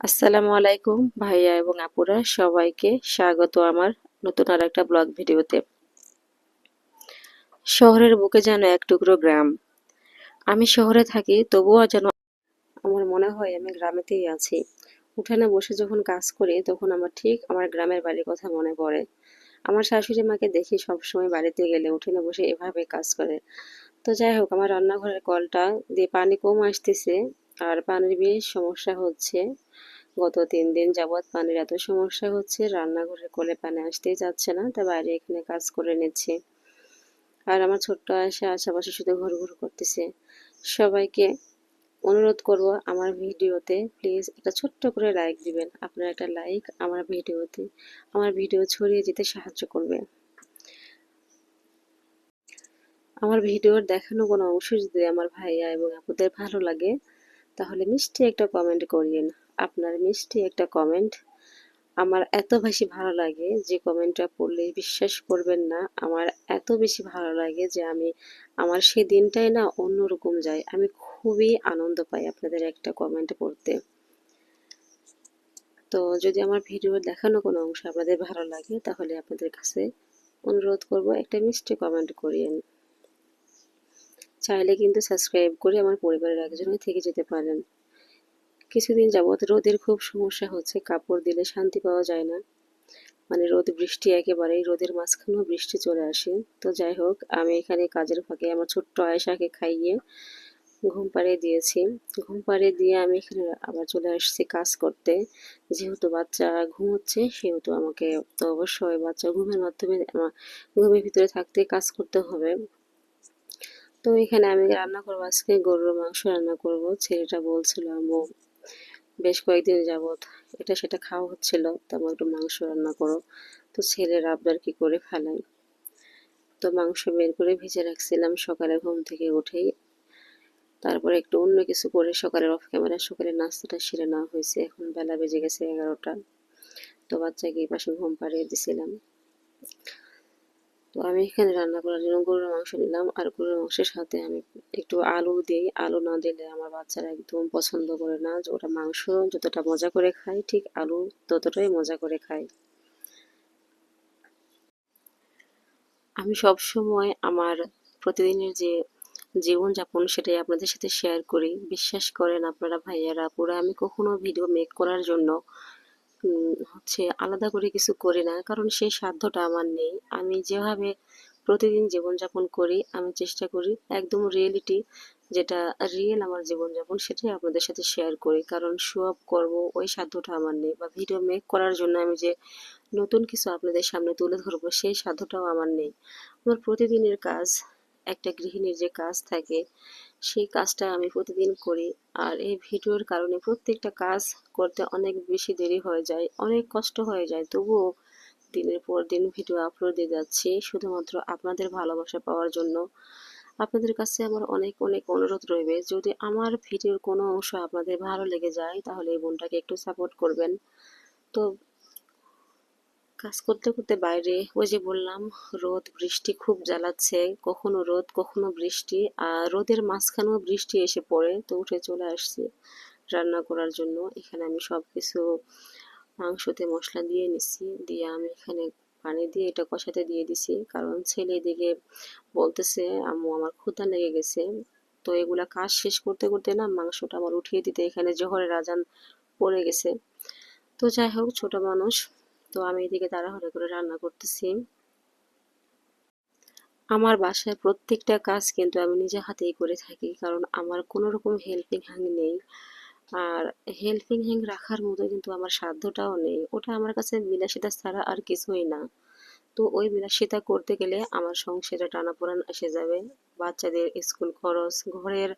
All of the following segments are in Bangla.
আসসালামু আলাইকুম ভাইয়া এবং আপুরা, সবাইকে স্বাগত আমার নতুন আর একটা ব্লগ ভিডিওতে। শহরের বুকে যেন এক টুকরো গ্রাম। আমি শহরে থাকি, তবুও যেন আমার মনে হয় আমি গ্রামেতেই আছি। উঠানে বসে যখন কাজ করি, তখন আমার ঠিক আমার গ্রামের বাড়ির কথা মনে পড়ে। আমার শাশুড়ি মাকে দেখি সবসময় বাড়িতে গেলে উঠোনে বসে এভাবে কাজ করে। তো যাই হোক, আমার রান্নাঘরের কলটা দিয়ে পানি কম আসতেছে। আর পানির বেশ সমস্যা হচ্ছে, গত তিন দিন যাবৎ পানির এত সমস্যা হচ্ছে, রান্নাঘরের কলে পানি আসতেই যাচ্ছে না তাই বাইরে এখানে কাজ করে নিচ্ছি। আর আমার ছোট্ট আয়সা আশেপাশে শুধু ঘুর ঘুর করতেছে। সবাইকে অনুরোধ করব আমার ভিডিওতে প্লিজ একটা ছোট্ট করে লাইক দিবেন। আপনার একটা লাইক আমার ভিডিওতে, আমার ভিডিও ছড়িয়ে যেতে সাহায্য করবে। আমার ভিডিওর দেখানো কোনো অংশ যদি আমার ভাইয়া এবং আপুদের ভালো লাগে তাহলে মিষ্টি একটা কমেন্ট করিয়েন। আপনার মিষ্টি একটা কমেন্ট আমার এত বেশি ভালো লাগে যে কমেন্টটা পড়লে বিশ্বাস করবেন না। আমার এত বেশি ভালো লাগে যে আমি আমার সেই দিনটাই না অন্যরকম যায়। আমি খুবই আনন্দ পাই আপনাদের একটা কমেন্ট পড়তে। তো যদি আমার ভিডিও দেখানো কোনো অংশ আপনাদের ভালো লাগে তাহলে আপনাদের কাছে অনুরোধ করব একটা মিষ্টি কমেন্ট করিয়েন। চাইলে কিন্তু সাবস্ক্রাইব করে আমার পরিবারের একজন থেকে যেতে পারেন। কিছুদিন যাবৎ রোদের খুব সমস্যা হচ্ছে, কাপড় দিলে শান্তি পাওয়া যায় না। মানে রোদ, বৃষ্টি একেবারেই, রোদের মাঝখানেও বৃষ্টি চলে আসে। তো যাই হোক, আমি এখানে কাজের ফাঁকে আমার ছোট্ট আয়সাকে খাইয়ে ঘুম পাড়িয়ে দিয়েছি। ঘুম পাড়িয়ে দিয়ে আমি এখানে আবার চলে আসছি কাজ করতে। যেহেতু বাচ্চা ঘুমোচ্ছে, সেহেতু আমাকে তো অবশ্যই বাচ্চা ঘুমের মাধ্যমে, ঘুমের ভিতরে থাকতে কাজ করতে হবে। তো এখানে আমি রান্না করব। আজকে গরুর মাংস রান্না করব। ছেলেটা বলছিল, আম্মু, বেশ কয়েকদিন যাবৎ এটা সেটা খাওয়া হচ্ছিল তেমন একটু মাংস রান্না করো। তো ছেলের আবদার কি করে ফেলাই তো মাংস বের করে ভেজে রাখছিলাম সকালে ঘুম থেকে উঠেই। তারপরে একটু অন্য কিছু করে সকালের অফ ক্যামেরা সকালে নাস্তাটা সেরে নেওয়া হয়েছে। এখন বেলা বেজে গেছে এগারোটা। তো বাচ্চাকে পাশে ঘুম পাড়িয়ে দিছিলাম। তো আমি এখানে রান্না করার জন্য গরুর মাংস নিলাম। আর গরুর মাংসের সাথে আমি একটু আলু দিই। আলু না দিলে আমার বাচ্চারা একদম পছন্দ করে না। যে ওটা মাংস যতটা মজা করে খায়, ঠিক আলু ততটাই মজা করে খায়। আমি সব সময় আমার প্রতিদিনের যে জীবনযাপন সেটাই আপনাদের সাথে শেয়ার করি। বিশ্বাস করেন আপনারা ভাইয়ারা, পুরো আমি কখনো ভিডিও মেক করার জন্য হচ্ছে আলাদা করে কিছু করি না, কারণ সেই সাধ্যটা আমার নেই। আমি যেভাবে প্রতিদিন জীবনযাপন করি, আমি চেষ্টা করি একদম রিয়েলিটি যেটা রিয়েল আমার জীবনযাপন, সেটাই আপনাদের সাথে শেয়ার করি। কারণ শো আপ করব, ওই সাধ্যটা আমার নেই বা ভিডিও মেক করার জন্য আমি যে নতুন কিছু আপনাদের সামনে তুলে ধরবো, সেই সাধ্যটাও আমার নেই। আমার প্রতিদিনের কাজ, একটা গৃহিণীর যে কাজ থাকে সেই কাজটা আমি প্রতিদিন করি। আর এই ভিডিওর কারণে প্রত্যেকটা কাজ করতে অনেক বেশি দেরি হয়ে যায়, অনেক কষ্ট হয়ে যায়। তবুও দিনের পর দিন ভিডিও আপলোড দিয়ে যাচ্ছি শুধুমাত্র আপনাদের ভালোবাসা পাওয়ার জন্য। আপনাদের কাছে আমার অনেক অনেক অনুরোধ রইবে, যদি আমার ভিডিওর কোনো অংশ আপনাদের ভালো লেগে যায়, তাহলে এই বোনটাকে একটু সাপোর্ট করবেন। তো কাজ করতে করতে বাইরে, ওই যে বললাম, রোদ, বৃষ্টি খুব জ্বালাচ্ছে। কখনো রোদ, কখনো বৃষ্টি, আর রোদের মাঝখানেও বৃষ্টি এসে পড়ে, তো উঠে চলে আসছি রান্না করার জন্য। এখানে আমি সব কিছু মাংসতে মশলা দিয়ে নিছি, দিয়ে আমি এখানে পানি দিয়ে এটা কষাতে দিয়ে দিছি। কারণ ছেলে এদিকে বলতেছে, আম্মু, আমার ক্ষুধা লেগে গেছে। তো এগুলা কাজ শেষ করতে করতে না মাংসটা আমার উঠিয়ে দিতে এখানে জহরের আজান পড়ে গেছে। তো যাই হোক, ছোট মানুষ তো আমি এদিকে তাড়াহুড়ো করে রান্না করতেছি। আমার বাসায় প্রত্যেকটা কাজ কিন্তু আমি নিজে হাতেই করে থাকি, কারণ আমার কোনো রকম হেল্পিং হ্যান্ড নেই। আর হেল্পিং হ্যান্ড রাখার মতো কিন্তু আমার সাধ্যটাও নেই। ওটা আমার কাছে বিলাসিতা ছাড়া আর কিছুই না। তো ওই বিলাসিতা করতে গেলে আমার সংসারে টানাপোড়ান এসে যাবে। বাচ্চাদের স্কুল খরচ, ঘরের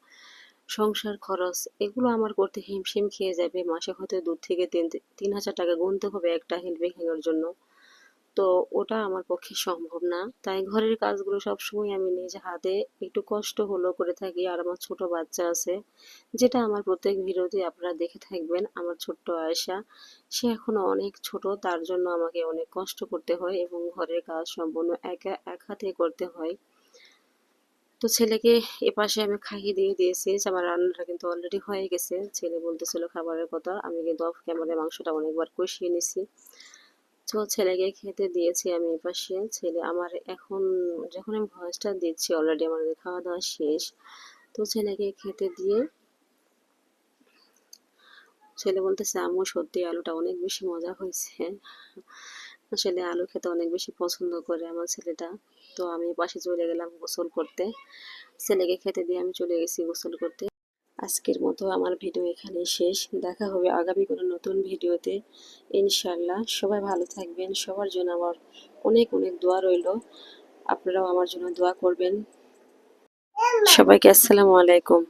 সংসার খরচ, এগুলো আমার করতে হিমশিম খেয়ে যাবে। মাসে হয়তো দু থেকে তিন তিন হাজার টাকা গুনতে হবে একটা হেল্পিং হ্যান্ডের জন্য। তো ওটা আমার পক্ষে সম্ভব না। তাই ঘরের কাজগুলো সবসময় আমি নিজে হাতে একটু কষ্ট হলেও করে থাকি। আর আমার ছোট বাচ্চা আছে, যেটা আমার প্রত্যেক ভিডিওতে আপনারা দেখে থাকবেন। আমার ছোট্ট আয়সা সে এখনও অনেক ছোট, তার জন্য আমাকে অনেক কষ্ট করতে হয় এবং ঘরের কাজ সম্পূর্ণ একা, এক হাতে করতে হয়। তো ছেলেকে এ পাশে আমি খাইয়ে দিয়ে দিয়েছি যে আমার রান্নাটা কিন্তু অলরেডি হয়ে গেছে। ছেলে বলতেছিল খাবারের কথা, আমি কিন্তু অফ ক্যামেরায় মাংসটা অনেকবার কষিয়ে নিছি। তো ছেলেকে খেতে দিয়েছি আমি এ পাশে। ছেলে আমার এখন, যখন আমি ভয়েসটা দিচ্ছি অলরেডি আমাদের খাওয়া দাওয়া শেষ, তো ছেলেকে খেতে দিয়ে ছেলে বলতেছে, আম্মু সত্যি আলুটা অনেক বেশি মজা হয়েছে। আসলে আলু খেতে অনেক বেশি পছন্দ করে আমার ছেলেটা। তো আমি পাশে চলে গেলাম গোসল করতে। ছেলেকে খেতে দিয়ে আমি চলে গেছি গোসল করতে। আজকের মতো আমার ভিডিও এখানে শেষ। দেখা হবে আগামী কোনো নতুন ভিডিওতে। ইনশাল্লাহ সবাই ভালো থাকবেন। সবার জন্য আমার অনেক অনেক দোয়া রইল। আপনারাও আমার জন্য দোয়া করবেন। সবাইকে আসসালামু আলাইকুম।